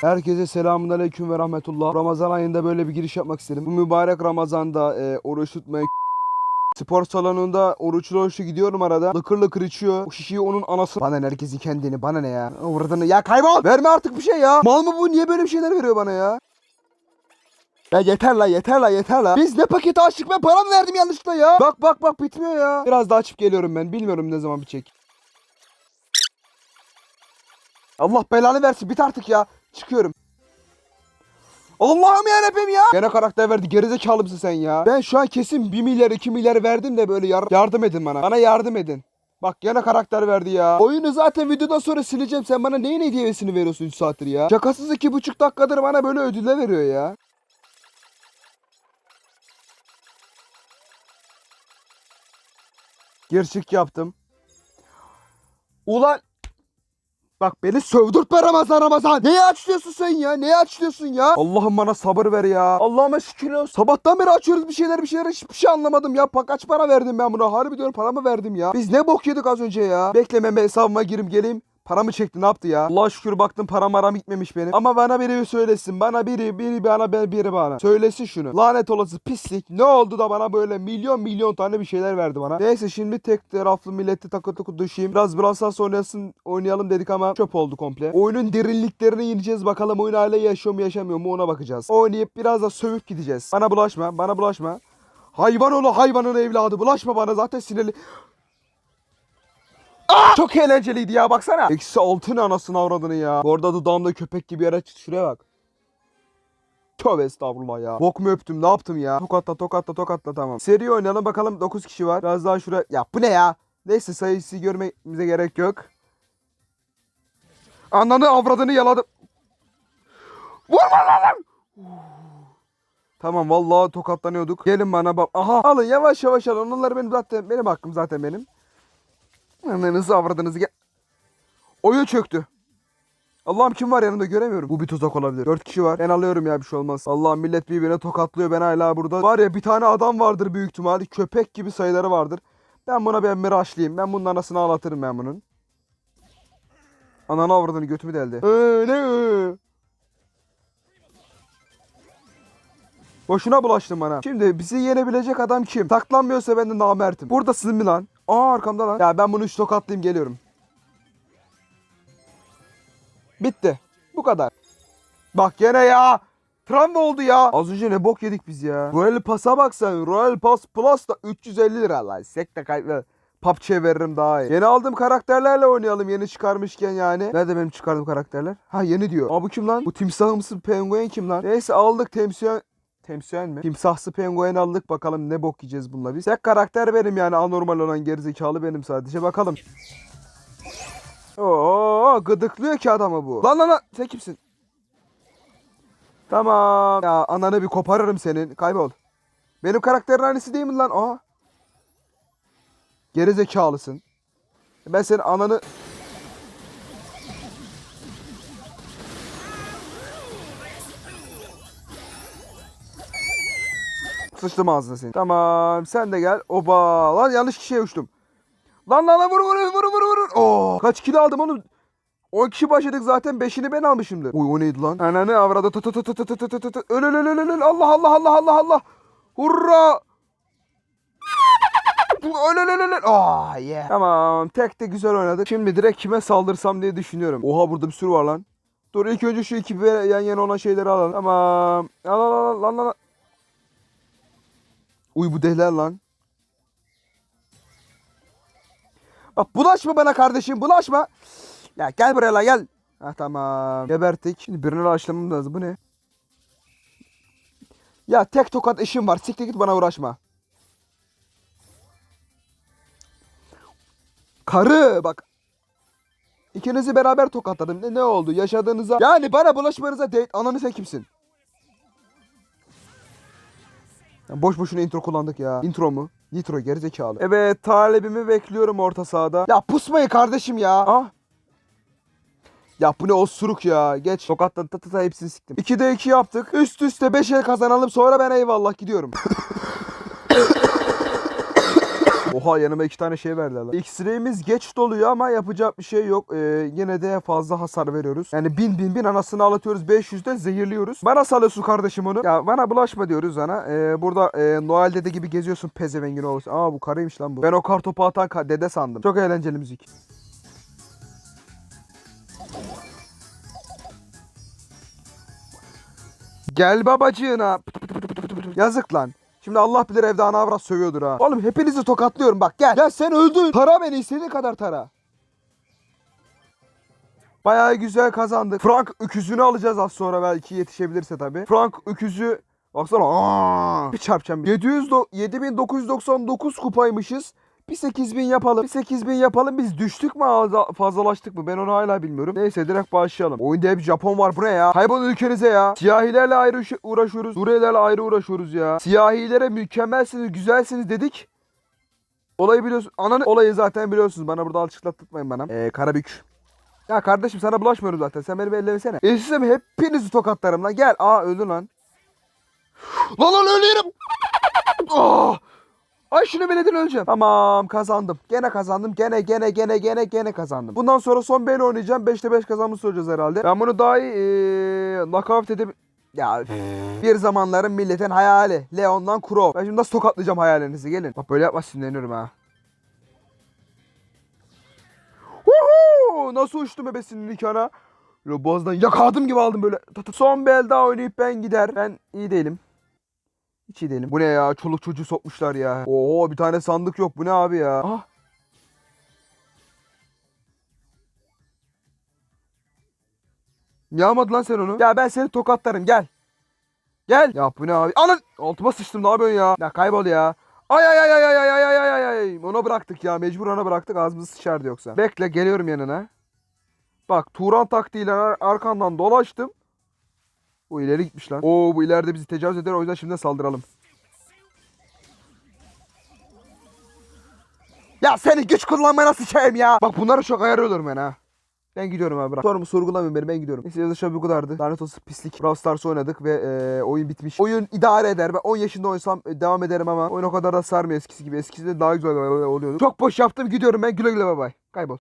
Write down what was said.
Herkese selamun aleyküm ve rahmetullah. Ramazan ayında böyle bir giriş yapmak istedim. Bu mübarek Ramazan'da e, oruç tutmayı Spor salonunda oruçlu oruçlu gidiyorum arada. Lıkır lıkır içiyor. O şişeyi onun anası. Bana ne herkesin kendini bana ne ya. Vurdunu ya kaybol. Verme artık bir şey ya. Mal mı bu niye böyle bir şeyler veriyor bana ya. Ya yeter la yeter la yeter la. Biz ne paketi açtık ben para mı verdim yanlışlıkla ya. Bak bak bak bitmiyor ya. Biraz daha açıp geliyorum ben. Bilmiyorum ne zaman bitecek. Allah belanı versin bit artık ya. Çıkıyorum. Allah'ım yarabbim ya. Gene karakter verdi. Gerizekalı mısın sen ya? Ben şu an kesin 1 milyar 2 milyar verdim de böyle yar- yardım edin bana. Bana yardım edin. Bak gene karakter verdi ya. Oyunu zaten videodan sonra sileceğim. Sen bana neyin hediyesini veriyorsun 3 saattir ya? Şakasız 2,5 dakikadır bana böyle ödüller veriyor ya. Gerçek yaptım. Ulan Bak beni sövdürtme Ramazan Ramazan. Neye açlıyorsun sen ya? Neye açlıyorsun ya? Allah'ım bana sabır ver ya. Allah'ıma şükür olsun. Sabahtan beri açıyoruz bir şeyler bir şeyler hiçbir şey anlamadım ya. Pa kaç para verdim ben buna? Harbi diyorum paramı verdim ya. Biz ne bok yedik az önce ya. Beklememe hesabıma girim geleyim. Paramı çekti ne yaptı ya? Allah şükür baktım param aram gitmemiş benim. Ama bana biri bir söylesin. Bana biri biri bana ben biri bana. Söylesin şunu. Lanet olası pislik. Ne oldu da bana böyle milyon milyon tane bir şeyler verdi bana. Neyse şimdi tek taraflı milleti takı takı düşeyim. Biraz Stars oynasın, oynayalım dedik ama çöp oldu komple. Oyunun derinliklerini ineceğiz bakalım oyun hala yaşıyor mu yaşamıyor mu ona bakacağız. Oynayıp biraz da sövüp gideceğiz. Bana bulaşma bana bulaşma. Hayvan oğlu hayvanın evladı bulaşma bana zaten sinirli. Aa! Çok eğlenceliydi ya baksana. Eksi altı ne anasını avradını ya. Bu arada dudağımda köpek gibi yere şuraya bak. Tövbe estağfurullah ya. Bok mu öptüm ne yaptım ya. Tokatla tokatla tokatla tamam. Seri oynayalım bakalım 9 kişi var. Biraz daha şuraya. Ya bu ne ya? Neyse sayısı görmemize gerek yok. Ananı avradını yaladım. Vurma lan! Tamam vallahi tokatlanıyorduk. Gelin bana bak. Aha alın yavaş yavaş alın. Onlar benim zaten benim hakkım zaten benim. Ananızı avradınızı gel. Oyun çöktü. Allah'ım kim var yanımda göremiyorum. Bu bir tuzak olabilir. Dört kişi var. Ben alıyorum ya bir şey olmaz. Allah'ım millet birbirine tokatlıyor. Ben hala burada. Var ya bir tane adam vardır büyük ihtimalle. Köpek gibi sayıları vardır. Ben buna bir açlayayım. Ben bunun anasını ağlatırım ben bunun. Ananı avradını götümü deldi. Öyle. Boşuna bulaştın bana. Şimdi bizi yenebilecek adam kim? Taklanmıyorsa ben de namertim. Buradasın mi lan? Aa arkamda lan. Ya ben bunu üç tokatlayayım geliyorum. Bitti. Bu kadar. Bak gene ya. Travma oldu ya. Az önce ne bok yedik biz ya. Royal Pass'a bak sen. Royal Pass Plus da 350 lira lan. Sekte kayıtlı. PUBG'ye veririm daha iyi. Yeni aldığım karakterlerle oynayalım yeni çıkarmışken yani. Nerede benim çıkardığım karakterler? Ha yeni diyor. Aa bu kim lan? Bu timsahımsı penguen kim lan? Neyse aldık temsiyon Temsiyen mi? Timsahsı penguen aldık bakalım ne bok yiyeceğiz bununla biz. Tek karakter benim yani anormal olan gerizekalı benim sadece bakalım. Oo gıdıklıyor ki adamı bu. Lan lan lan sen kimsin? Tamam. Ya ananı bir koparırım senin. Kaybol. Benim karakterin aynısı değil mi lan? Aa. Gerizekalısın. Ben senin ananı... Sıçtım ağzına seni. Tamam sen de gel. Oba. Lan yanlış kişiye uçtum. Lan lan lan vur vur vur vur vur. Oo. Kaç kilo aldım oğlum? 10 kişi başladık zaten 5'ini ben almışımdır. Uy o neydi lan? Ananı avrada tut tut tut tut tut tut tut. Öl öl öl öl öl. Allah Allah Allah Allah Allah. Hurra. Öl öl öl öl. Oh yeah. Tamam tek de güzel oynadık. Şimdi direkt kime saldırsam diye düşünüyorum. Oha burada bir sürü var lan. Dur ilk önce şu iki bir yan yana olan şeyleri alalım. Tamam. Al al al lan lan. Uy bu dehler lan. Bak bulaşma bana kardeşim bulaşma. Ya gel buraya la gel. Ha tamam. Gebertik. Şimdi birine açlamam lazım. Bu ne? Ya tek tokat işim var. Siktir git bana uğraşma. Karı bak. İkinizi beraber tokatladım. Ne, ne oldu? Yaşadığınıza... Yani bana bulaşmanıza değil. Ananı sen kimsin? Ya boş boşuna intro kullandık ya. Intro mu? Nitro gerizekalı. Evet talebimi bekliyorum orta sahada. Ya pusmayın kardeşim ya. Ah. Ya bu ne osuruk ya. Geç. Sokakta ta ta ta hepsini siktim. 2'de 2 yaptık. Üst üste 5 el kazanalım sonra ben eyvallah gidiyorum. Oha yanıma iki tane şey verdiler. X-ray'imiz geç doluyor ama yapacak bir şey yok. Ee, yine de fazla hasar veriyoruz. Yani bin bin bin anasını ağlatıyoruz. 500'de zehirliyoruz. Bana salıyorsun kardeşim onu. Ya bana bulaşma diyoruz sana. Ee, burada e, Noel dede gibi geziyorsun pezevengin olursa. Aa bu karıymış lan bu. Ben o kartopu atan ka- dede sandım. Çok eğlenceli müzik. Gel babacığına. Yazık lan. Şimdi Allah bilir evde ana avrat sövüyordur ha. Oğlum hepinizi tokatlıyorum bak gel. Gel sen öldün. Tara beni istediğin kadar tara. Bayağı güzel kazandık. Frank öküzünü alacağız az sonra belki yetişebilirse tabii. Frank öküzü baksana aa, bir çarpacağım. 700 do- 7999 kupaymışız. Bir 8000 yapalım. Bir 8000 yapalım. Biz düştük mü fazlalaştık mı? Ben onu hala bilmiyorum. Neyse direkt başlayalım. Oyunda hep Japon var. Bu ne ya? Kaybolun ülkenize ya. Siyahilerle ayrı uğraş- uğraşıyoruz. Suriyelilerle ayrı uğraşıyoruz ya. Siyahilere mükemmelsiniz, güzelsiniz dedik. Olayı biliyorsun. Ananı olayı zaten biliyorsunuz. Bana burada alçıklattırmayın bana. Ee, Karabük. Ya kardeşim sana bulaşmıyorum zaten. Sen beni bir ellemesene. E size hepinizi tokatlarım lan. Gel. Aa öldü lan. lan lan ölüyorum. Ah! Ay şunu beledin öleceğim. Tamam kazandım. Gene kazandım. Gene gene gene gene gene kazandım. Bundan sonra son ben oynayacağım. 5'te 5 kazanmış olacağız herhalde. Ben bunu daha iyi ee, knockout edip... Ya bir zamanların milletin hayali. Leon'dan Crow. Ben şimdi nasıl tokatlayacağım hayalinizi gelin. Bak böyle yapma sinirleniyorum ha. Huhu! Nasıl uçtum ebesinin nikahına? Böyle boğazdan yakadım gibi aldım böyle. Son bir el daha oynayıp ben gider. Ben iyi değilim. Hiç iyi değilim. Bu ne ya? Çoluk çocuğu sokmuşlar ya. Oo bir tane sandık yok. Bu ne abi ya? Ah. Yağmadı lan sen onu. Ya ben seni tokatlarım gel. Gel. Ya bu ne abi? Alın. Altıma sıçtım ne yapıyorsun ya? Ya kaybol ya. Ay ay ay ay ay ay ay ay ay ay. Ona bıraktık ya. Mecbur ona bıraktık. Ağzımızı sıçardı yoksa. Bekle geliyorum yanına. Bak Turan taktiğiyle ar- arkandan dolaştım. Bu ileri gitmiş lan. Oo bu ileride bizi tecavüz eder o yüzden şimdi saldıralım. Ya seni güç kullanmaya sıçayım ya. Bak bunları çok ayarıyorum ben ha. Ben gidiyorum abi bırak. Sorumu sorgulamayın beni ben gidiyorum. Neyse yazışa bu kadardı. Lanet olsun pislik. Brawl Stars oynadık ve e, oyun bitmiş. Oyun idare eder. Ben 10 yaşında oysam e, devam ederim ama oyun o kadar da sarmıyor eskisi gibi. Eskisi de daha güzel oluyordu. Çok boş yaptım gidiyorum ben güle güle bay bay. Kaybol.